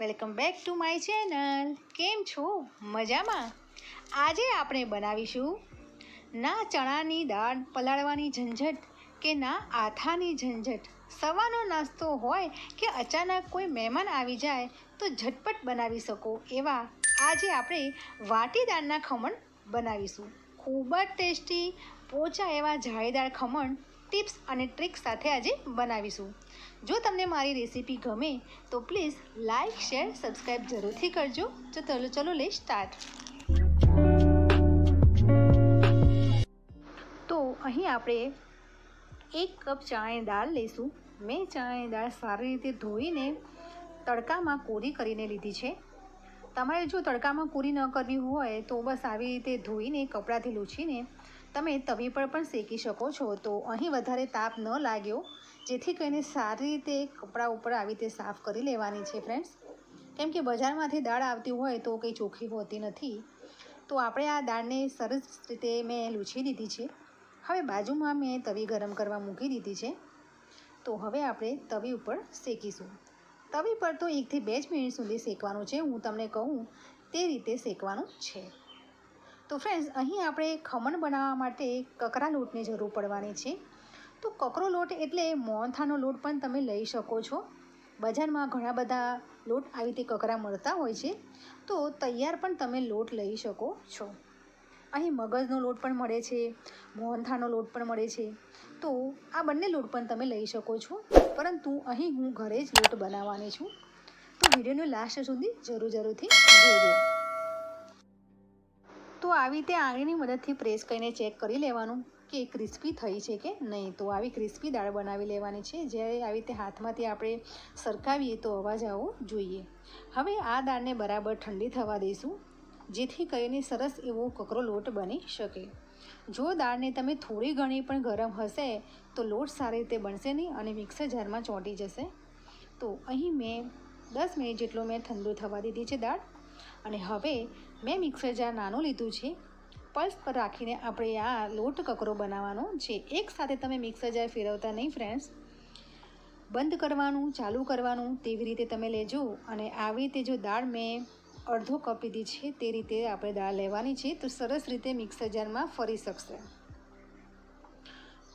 Welcome back to my channel કેમ છો? મજામાં? આજે આપણે બનાવીશું ના ચણાની દાળ પલાળવાની ઝંઝટ કે ના આથાની ઝંઝટ. સવારનો નાસ્તો હોય કે અચાનક કોઈ મહેમાન આવી જાય, તો ઝટપટ બનાવી શકો. એવા આજે આપણે વાટી દાળના ખમણ બનાવીશું. ખૂબ જ ટેસ્ટી, પોચા એવા જાળીદાર ખમણ ટિપ્સ અને ટ્રિક્સ સાથે આજે બનાવીશું. જો તમને મારી રેસીપી ગમે, તો પ્લીઝ લાઇક શેર સબસ્ક્રાઈબ જરૂરથી કરજો. તો ચલો ચલો લે સ્ટાર્ટ. તો અહીં આપણે એક કપ ચણાની દાળ લઈશું. મેં ચણાની દાળ સારી રીતે ધોઈને તડકામાં કોરી કરીને લીધી છે. તમારે જો તડકામાં કોરી ન કરવી હોય, તો બસ આવી રીતે ધોઈને કપડાંથી લૂછીને તમે તવી પર પણ શેકી શકો છો. તો અહીં વધારે તાપ ન લાગ્યો, જેથી કરીને સારી રીતે કપડાં ઉપર આવી રીતે સાફ કરી લેવાની છે ફ્રેન્ડ્સ કેમ કે બજારમાંથી દાળ આવતી હોય તો કંઈ ચોખ્ખી હોતી નથી. તો આપણે આ દાળને સરસ રીતે મેં લૂછી દીધી છે. હવે બાજુમાં મેં તવી ગરમ કરવા મૂકી દીધી છે. તો હવે આપણે તવી ઉપર શેકીશું. તવી પર તો એકથી બે જ મિનિટ સુધી શેકવાનું છે. હું તમને કહું, તે રીતે શેકવાનું છે. તો ફ્રેન્ડ્સ અહીં આપણે ખમણ બનાવવા માટે કકરા લોટની જરૂર પડવાની છે. તો કકરો લોટ એટલે મોહનથાનો લોટ પણ તમે લઈ શકો છો. બજારમાં ઘણા બધા લોટ આવી રીતે કકરા મળતા હોય છે. તો તૈયાર પણ તમે લોટ લઈ શકો છો. અહીં મગજનો લોટ પણ મળે છે મોહનથાનો લોટ પણ મળે છે. તો આ બંને લોટ પણ તમે લઈ શકો છો. પરંતુ અહીં હું ઘરે જ લોટ બનાવવાની છું. તો વિડીયોને લાસ્ટ સુધી જરૂર જરૂરથી જોજો. તો આવી રીતે આંગળીની મદદથી પ્રેસ કરીને ચેક કરી લેવાનું કે ક્રિસ્પી થઈ છે કે નહીં. તો આવી ક્રિસ્પી દાળ બનાવી લેવાની છે. જ્યારે આવી રીતે હાથમાંથી આપણે સરકાવીએ તો અવાજ આવવો જોઈએ. હવે આ દાળને બરાબર ઠંડી થવા દઈશું, જેથી કરીને સરસ એવો કકરો લોટ બની શકે. જો દાળને તમે થોડી ઘણી પણ ગરમ હશે, તો લોટ સારી રીતે બનશે નહીં અને મિક્સર જારમાં ચોંટી જશે. તો અહીં મેં દસ મિનિટ જેટલો મેં ઠંડુ થવા દીધી છે દાળ. અને હવે મેં મિક્સર જાર નાનું લીધું છે. પલ્સ પર રાખીને આપણે આ લોટ કકરો બનાવવાનો છે. એક સાથે તમે મિક્સર જાર ફેરવતા નહીં ફ્રેન્ડ્સ બંધ કરવાનું, ચાલુ કરવાનું, તેવી રીતે તમે લેજો. અને આવી રીતે જો દાળ મેં અડધો કપ લીધી છે, તે રીતે આપણે દાળ લેવાની છે. તો સરસ રીતે મિક્સર જારમાં ફરી શકશે.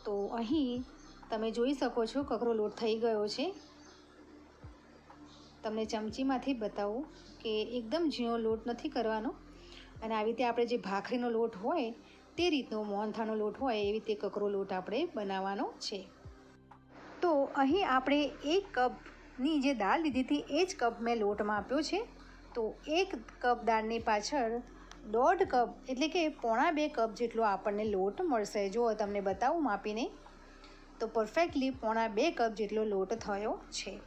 તો અહીં તમે જોઈ શકો છો કકરો લોટ થઈ ગયો છે. તમને ચમચીમાંથી બતાવું કે એકદમ ઝીણો લોટ નથી કરવાનો. અને આવી રીતે આપણે જે ભાખરીનો લોટ હોય, તે રીતનો મોહનથાનો લોટ હોય, એવી રીતે કકરો લોટ આપણે બનાવવાનો છે. તો અહીં આપણે એક કપની જે દાળ લીધી હતી, એ જ કપ મેં લોટ માપ્યો છે. તો એક કપ દાળની પાછળ દોઢ કપ, એટલે કે પોણા બે કપ જેટલો આપણને લોટ મળશે. જો તમને બતાવું માપીને, તો પરફેક્ટલી પોણા બે કપ જેટલો લોટ થયો છે.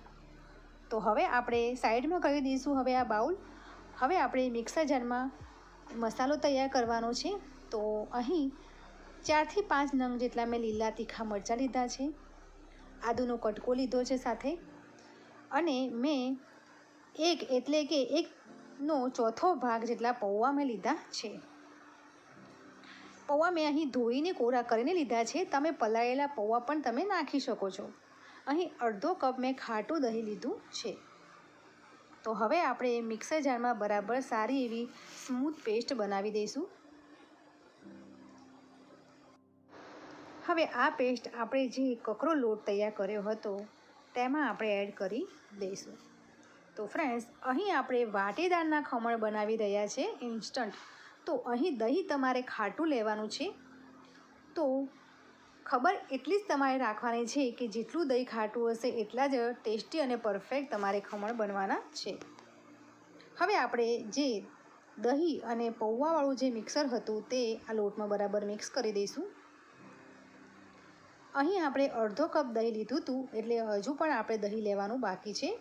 તો હવે આપણે સાઈડમાં કરી દઈશું હવે આ બાઉલ. હવે આપણે મિક્સર જારમાં મસાલો તૈયાર કરવાનો છે. તો અહીં ચારથી પાંચ નંગ જેટલા મેં લીલા તીખા મરચાં લીધા છે. આદુનો કટકો લીધો છે સાથે. અને મેં એક એટલે કે એકનો ચોથો ભાગ જેટલા પૌવા મેં લીધા છે. પૌવા મેં અહીં ધોઈને કોરા કરીને લીધા છે. તમે પલાળેલા પૌવા પણ તમે નાખી શકો છો. અહીં અડધો કપ મેં ખાટું દહીં લીધું છે. તો હવે આપણે મિક્સર જારમાં બરાબર સારી એવી સ્મૂથ પેસ્ટ બનાવી દઈશું. હવે આ પેસ્ટ આપણે જે કકરો લોટ તૈયાર કર્યો હતો, તેમાં આપણે એડ કરી દઈશું. તો ફ્રેન્ડ્સ, અહીં આપણે વાટેદારના ખમણ બનાવી રહ્યા છે ઇન્સ્ટન્ટ. તો અહીં દહીં તમારે ખાટું લેવાનું છે. તો ખબર એટલી જ તમારે રાખવાની છે કે જેટલું દહીં ખાટું હશે એટલા જ ટેસ્ટી અને પરફેક્ટ તમારે ખમણ બનવાના છે. હવે આપણે જે દહીં અને પૌવાવાળું જે મિક્સર હતું તે આ લોટમાં બરાબર મિક્સ કરી દઈશું. અહીં આપણે અડધો કપ દહીં લીધું હતું, એટલે હજુ પણ આપણે દહીં લેવાનું બાકી છે.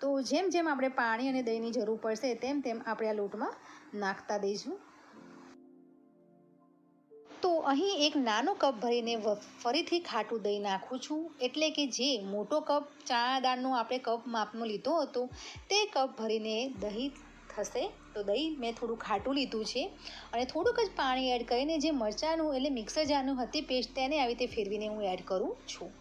તો જેમ જેમ આપણે પાણી અને દહીંની જરૂર પડશે તેમ તેમ આપણે આ લોટમાં નાખતા દઈશું. તો અહીં એક નાનો કપ ભરીને ફરીથી ખાટું દહીં નાખું છું. એટલે કે જે મોટો કપ ચણા દાળનો આપણે કપ માપનો લીધો હતો, તે કપ ભરીને દહીં થશે. તો દહીં મેં થોડું ખાટું લીધું છે અને થોડુંક જ પાણી એડ કરીને જે મરચાંનું એટલે મિક્સર જારનું હતી પેસ્ટ તેને આવી રીતે ફેરવીને હું એડ કરું છું.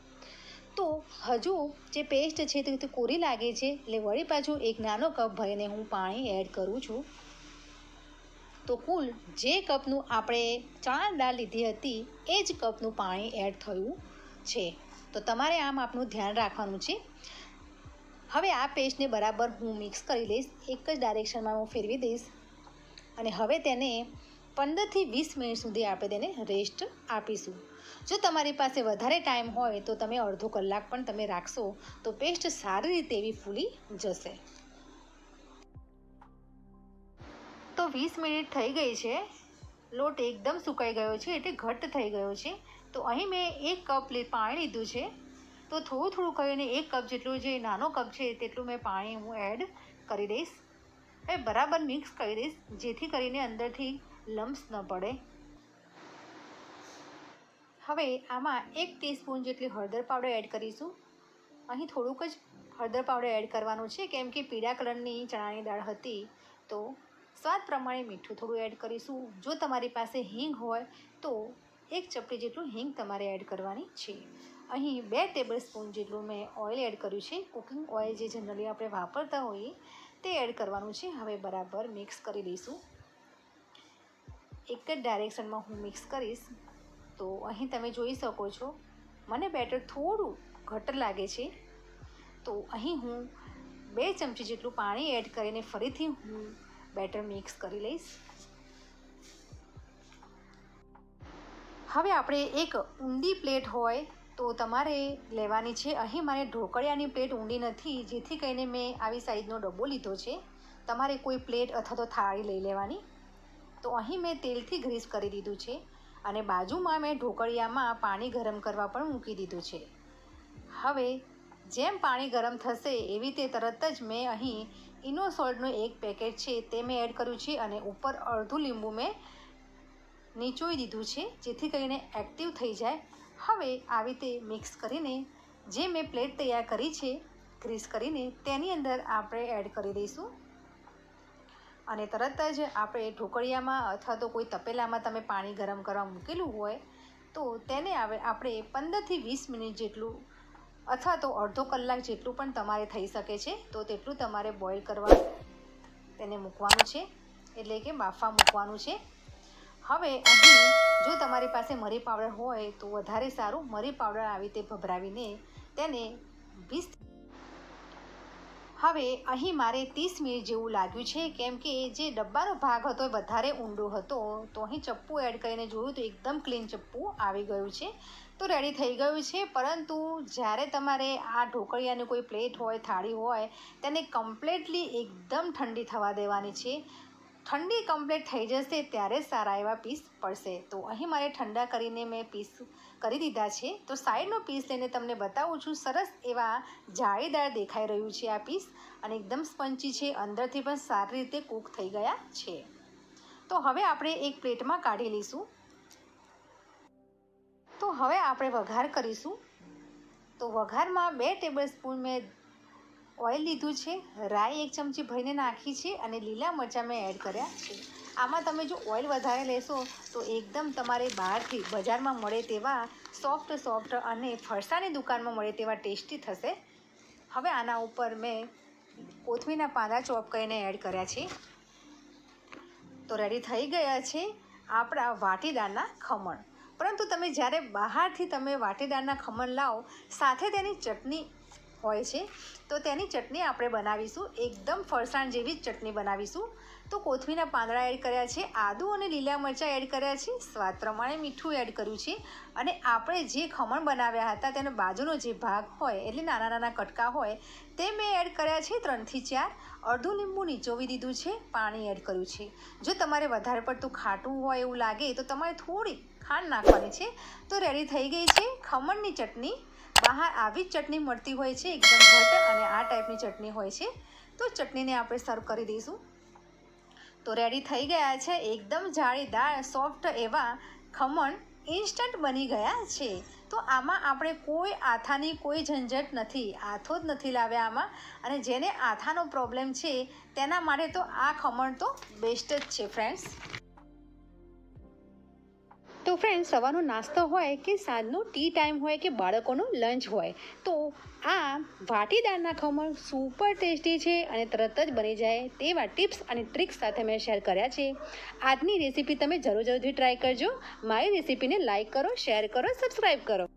તો હજુ જે પેસ્ટ છે તે કોરી લાગે છે, એટલે વળી પાછું એક નાનો કપ ભરીને હું પાણી એડ કરું છું. તો કુલ જે કપનું આપણે ચણા દાળ લીધી હતી, એ જ કપનું પાણી એડ થયું છે. તો તમારે આ માપનું ધ્યાન રાખવાનું છે. હવે આ પેસ્ટને બરાબર હું મિક્સ કરી લઈશ. એક જ ડાયરેક્શનમાં હું ફેરવી દઈશ. અને હવે તેને પંદરથી વીસ મિનિટ સુધી આપણે તેને રેસ્ટ આપીશું. જો તમારી પાસે વધારે ટાઈમ હોય તો તમે અડધો કલાક પણ તમે રાખશો, તો પેસ્ટ સારી રીતે એવી ફૂલી જશે. વીસ મિનિટ થઈ ગઈ છે. લોટ એકદમ સુકાઈ ગયો છે, એટલે ઘટ્ટ થઈ ગયો છે. તો અહીં મેં એક કપ પાણી લીધું છે. તો થોડું થોડું કરીને એક કપ જેટલું જે નાનો કપ છે, તેટલું મેં પાણી હું એડ કરી દઈશ. એ બરાબર મિક્સ કરી દઈશ, જેથી કરીને અંદરથી લમ્સ ન પડે. હવે આમાં એક ટીસ્પૂન જેટલી હળદર પાવડર એડ કરીશું. અહીં થોડુંક જ હળદર પાવડર એડ કરવાનું છે, કેમ કે પીળા કલરની ચણાની દાળ હતી. તો સ્વાદ પ્રમાણે મીઠું થોડું એડ કરીશું. જો તમારી પાસે હિંગ હોય, તો એક ચપટી જેટલું હિંગ તમારે એડ કરવાની છે. અહીં બે ટેબલ સ્પૂન જેટલું મેં ઓઇલ એડ કર્યું છે. કુકિંગ ઓઇલ જે જનરલી આપણે વાપરતા હોઈએ, તે એડ કરવાનું છે. હવે બરાબર મિક્સ કરી દઈશું. એક જ ડાયરેક્શનમાં હું મિક્સ કરીશ. તો અહીં તમે જોઈ શકો છો, મને બેટર થોડું ઘટ લાગે છે. તો અહીં હું બે ચમચી જેટલું પાણી એડ કરીને ફરીથી હું બેટર મિક્સ કરી લઈશ. હવે આપણે એક ઊંડી પ્લેટ હોય તો તમારે લેવાની છે. અહીં મારે ઢોકળિયાની પ્લેટ ઊંડી નથી, જેથી કરીને મેં આવી સાઈઝનો ડબ્બો લીધો છે. તમારે કોઈ પ્લેટ અથવા તો થાળી લઈ લેવાની. તો અહીં મેં તેલથી ગ્રીસ કરી દીધું છે અને બાજુમાં મેં ઢોકળિયામાં પાણી ગરમ કરવા પણ મૂકી દીધું છે. હવે જેમ પાણી ગરમ થશે એવી રીતે તરત જ મેં અહીં ઇનો સોલ્ટનું એક પેકેટ છે તે મેં એડ કર્યું છે અને ઉપર અડધું લીંબુ મેં નીચોઈ દીધું છે, જેથી કરીને એક્ટિવ થઈ જાય. હવે આવી રીતે મિક્સ કરીને જે મેં પ્લેટ તૈયાર કરી છે ગ્રીસ કરીને તેની અંદર આપણે એડ કરી દઈશું. અને તરત જ આપણે ઢોકળિયામાં અથવા તો કોઈ તપેલામાં તમે પાણી ગરમ કરવા મૂકેલું હોય, તો તેને આવે આપણે પંદરથી વીસ મિનિટ જેટલું અથવા તો અડધો કલાક જેટલું પણ તમારે થઈ શકે છે, તો તેટલું તમારે બોઇલ કરવા તેને મૂકવાનું છે, એટલે કે બાફા મૂકવાનું છે. હવે અહીં જો તમારી પાસે મરી પાવડર હોય, તો વધારે સારું મરી પાવડર આવી રીતે ભભરાવીને તેને વીસ હવે અહીં મારે ત્રીસ મિનિટ જેવું લાગ્યું છે, કેમ કે જે ડબ્બાનો ભાગ હતો એ વધારે ઊંડો હતો. તો અહીં ચપ્પુ એડ કરીને જોયું તો એકદમ ક્લીન ચપ્પુ આવી ગયું છે. તો રેડી થઈ ગયું છે, પરંતુ જ્યારે તમારે આ ઢોકળિયાની કોઈ પ્લેટ હોય, થાળી હોય, તેને કમ્પ્લેટલી એકદમ ઠંડી થવા દેવાની છે. ઠંડી કમ્પ્લીટ થઈ જશે ત્યારે સારા એવા પીસ પડશે. તો અહીં મારે ઠંડા કરીને મેં પીસ કરી દીધા છે. તો સાઈડનો પીસ લઈને તમને બતાવું છું. સરસ એવા જાળીદાર દેખાઈ રહ્યું છે આ પીસ અને એકદમ સ્પંચી છે. અંદરથી પણ સારી રીતે કૂક થઈ ગયા છે. તો હવે આપણે એક પ્લેટમાં કાઢી લઈશું. તો હવે આપણે વઘાર કરીશું. તો વઘારમાં બે ટેબલ સ્પૂન મેં ઓઇલ લીધું છે, રાઈ એક ચમચી ભરીને નાખી છે અને લીલા મરચાં મેં એડ કર્યા છે. આમાં તમે જો ઓઇલ વધારે લેશો તો એકદમ તમારે બહારથી બજારમાં મળે તેવા સોફ્ટ સોફ્ટ અને ફરસાની દુકાનમાં મળે તેવા ટેસ્ટી થશે. હવે આના ઉપર મેં કોથમીરના પાંદા ચોપ કરીને એડ કર્યા છે. તો રેડી થઈ ગયા છે આપણા વાટીદારના ખમણ. પરંતુ તમે જ્યારે બહારથી તમે વાટીદારના ખમણ લાવો, સાથે તેની ચટણી હોય છે, તો તેની ચટણી આપણે બનાવીશું. એકદમ ફરસાણ જેવી જ ચટણી બનાવીશું. તો કોથમીના પાંદડા એડ કર્યા છે, આદું અને લીલા મરચાં એડ કર્યા છે, સ્વાદ પ્રમાણે મીઠું એડ કર્યું છે. અને આપણે જે ખમણ બનાવ્યા હતા, તેનો બાજુનો જે ભાગ હોય, એટલે નાના નાના કટકા હોય, તે મેં એડ કર્યા છે ત્રણથી ચાર. અડધું લીંબુ નીચોવી દીધું છે, પાણી એડ કર્યું છે. જો તમારે વધારે પડતું ખાટું હોય એવું લાગે, તો તમારે થોડી ખાંડ નાખવાની છે. તો રેડી થઈ ગઈ છે ખમણની ચટણી. બહાર આવી જ ચટણી મળતી હોય છે, એકદમ ઘટ અને આ ટાઈપની ચટણી હોય છે. તો ચટણીને આપણે સર્વ કરી દઈશું. તો રેડી થઈ ગયા છે, એકદમ જાળીદાર સોફ્ટ એવા ખમણ ઇન્સ્ટન્ટ બની ગયા છે. તો આમાં આપણે કોઈ આથાની કોઈ ઝંઝટ નથી, આથો જ નથી લાવ્યા આમાં. અને જેને આથાનો પ્રોબ્લેમ છે, તેના માટે તો આ ખમણ તો બેસ્ટ જ છે ફ્રેન્ડ્સ તો ફ્રેન્ડ સવારનો નાસ્તો હોય કે સાંજનો ટી ટાઈમ હોય કે બાળકોનો લંચ હોય, તો આ વાટીદારના ખમણ સુપર ટેસ્ટી છે અને તરત જ બની જાય તેવા ટિપ્સ અને ટ્રિક્સ સાથે મેં શેર કર્યા છે. આજની રેસીપી તમે જરૂર જરૂરથી ટ્રાય કરજો. મારી રેસીપીને લાઇક કરો શેર કરો સબસ્ક્રાઈબ કરો.